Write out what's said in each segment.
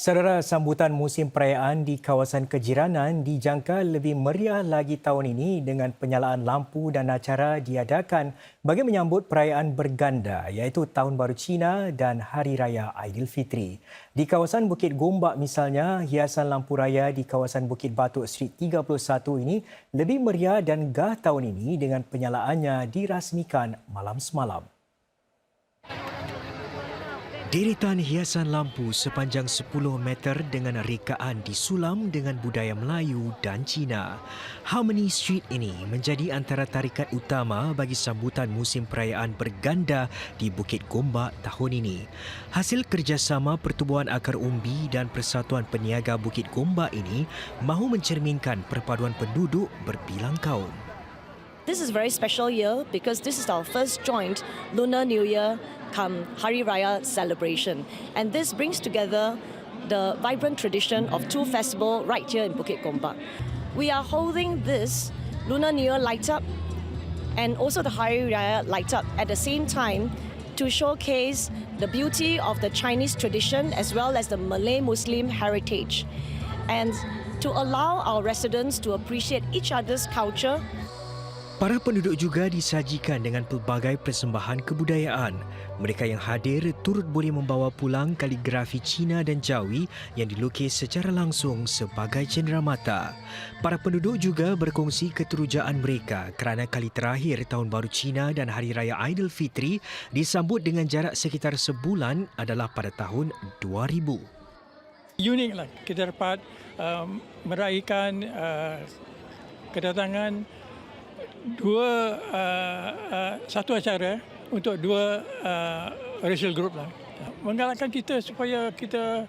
Saudara sambutan musim perayaan di kawasan kejiranan dijangka lebih meriah lagi tahun ini dengan penyalaan lampu dan acara diadakan bagi menyambut perayaan berganda iaitu Tahun Baru Cina dan Hari Raya Aidilfitri. Di kawasan Bukit Gombak misalnya, hiasan lampu raya di kawasan Bukit Batuk Street 31 ini lebih meriah dan gah tahun ini dengan penyalaannya dirasmikan malam semalam. Deretan hiasan lampu sepanjang 10 meter dengan rekaan disulam dengan budaya Melayu dan Cina. Harmony Street ini menjadi antara tarikat utama bagi sambutan musim perayaan berganda di Bukit Gombak tahun ini. Hasil kerjasama Pertubuhan Akar Umbi dan Persatuan Peniaga Bukit Gombak ini mahu mencerminkan perpaduan penduduk berbilang kaum. This is a very special year because this is our first joint Lunar New Year come Hari Raya celebration. And this brings together the vibrant tradition of two festivals right here in Bukit Gombak. We are holding this Lunar New Year light up and also the Hari Raya light up at the same time to showcase the beauty of the Chinese tradition as well as the Malay Muslim heritage and to allow our residents to appreciate each other's culture Para penduduk juga disajikan dengan pelbagai persembahan kebudayaan. Mereka yang hadir turut boleh membawa pulang kaligrafi Cina dan Jawi yang dilukis secara langsung sebagai cenderamata. Para penduduk juga berkongsi keterujaan mereka kerana kali terakhir Tahun Baru Cina dan Hari Raya Aidilfitri disambut dengan jarak sekitar sebulan adalah pada tahun 2000. unik lah kita dapat um, meraihkan uh, kedatangan dua uh, uh, satu acara untuk dua uh, racial group lah menggalakkan kita supaya kita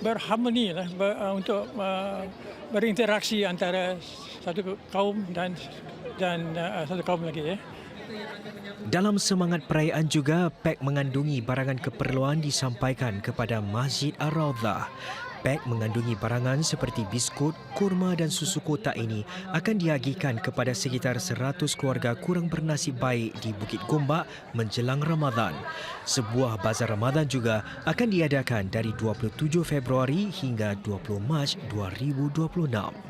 berharmoni lah ber, uh, untuk uh, berinteraksi antara satu kaum dan dan uh, satu kaum lagi ya. Dalam semangat perayaan juga, PEK mengandungi barangan keperluan disampaikan kepada Masjid Ar-Rawdah. PEK mengandungi barangan seperti biskut, kurma dan susu kotak ini akan diagihkan kepada sekitar 100 keluarga kurang bernasib baik di Bukit Gombak menjelang Ramadan. Sebuah bazar Ramadan juga akan diadakan dari 27 Februari hingga 20 Mac 2026.